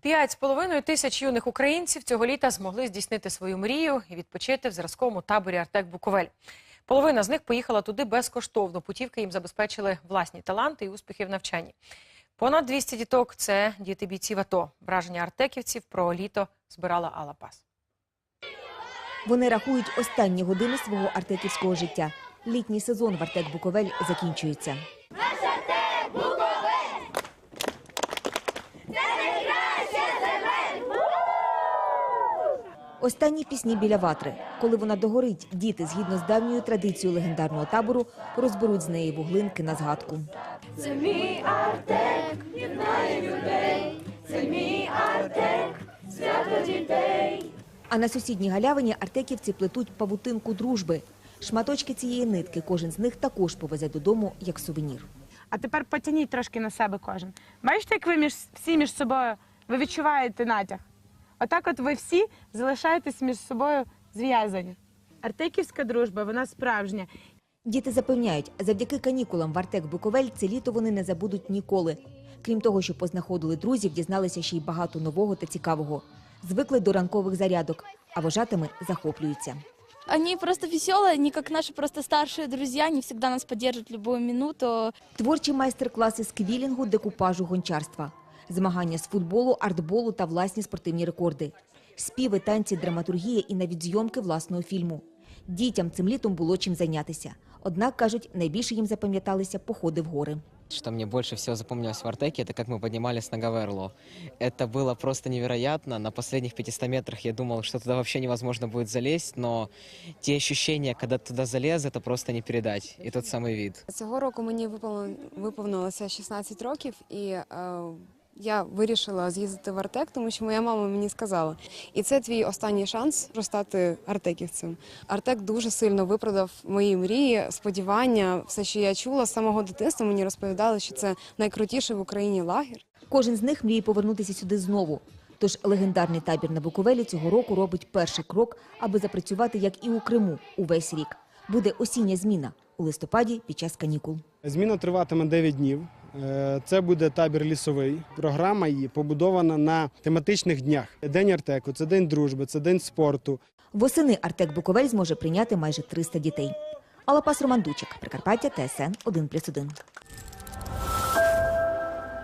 П'ять з половиною тисяч юних українців цього літа змогли здійснити свою мрію і відпочити в зразковому таборі Артек Буковель. Половина з них поїхала туди безкоштовно. Путівки їм забезпечили власні таланти і успіхи в навчанні. Понад 200 діток це діти бійців АТО. Враження артеківців про літо збирала Алла Пас. Вони рахують останні години свого артеківського життя. Літній сезон в Артек Буковель закінчується. Останні пісні біля ватри. Коли вона догорить, діти, згідно з давньою традицією легендарного табору, розберуть з неї вуглинки на згадку. Це мій артек, єднає людей. Це мій артек, свято дітей. А на сусідній галявині артеківці плетуть павутинку дружби. Шматочки цієї нитки кожен з них також повезе додому як сувенір. А тепер потягніть трошки на себе кожен. Бачите, як ви між всі між собою ви відчуваєте натяг? Отак, от ви всі залишаєтесь між собою зв'язані. Артеківська дружба, вона справжня. Діти запевняють, завдяки канікулам в Артек Буковель це літо вони не забудуть ніколи. Крім того, що познаходили друзів, дізналися ще й багато нового та цікавого. Звикли до ранкових зарядок, а вожатими захоплюються. Они просто веселые, они как наши просто старшие друзья, они всегда нас поддержат в любую минуту. Творчі майстер-класи з квілінгу, декупажу, гончарства, змагання з футболу, артболу та власні спортивні рекорди, співи, танці, драматургія і навіть зйомки власного фільму. Дітям цим літом було чим зайнятися. Однак кажуть, найбільше їм запам'яталися походи в гори. Что мне больше всего запомнилось в Артеке, это как мы поднимались на Гаверло. Это было просто невероятно. На последних 500 метрах я думал, что туда вообще невозможно будет залезть, но те ощущения, когда ты туда залез, это просто не передать. И тот самый вид. Цього року мені виповнило- виповнилося 16 років, і е, я вирішила з'їздити в Артек, тому що моя мама мені сказала. І це твій останній шанс стати артеківцем. Артек дуже сильно виправдав мої мрії, сподівання, все, що я чула з самого дитинства. Мені розповідали, що це найкрутіший в Україні лагер. Кожен з них мріє повернутися сюди знову. Тож легендарний табір на Буковелі цього року робить перший крок, аби запрацювати, як і у Криму, увесь рік. Буде осіння зміна у листопаді під час канікул. Зміна триватиме 9 днів. Е, Це буде табір лісовий. Програма її побудована на тематичних днях. День Артеку, це день дружби, це день спорту. Восени Артек Буковель зможе прийняти майже 300 дітей. Алапас Роман Дучик, Прикарпаття, ТСН 1+,1.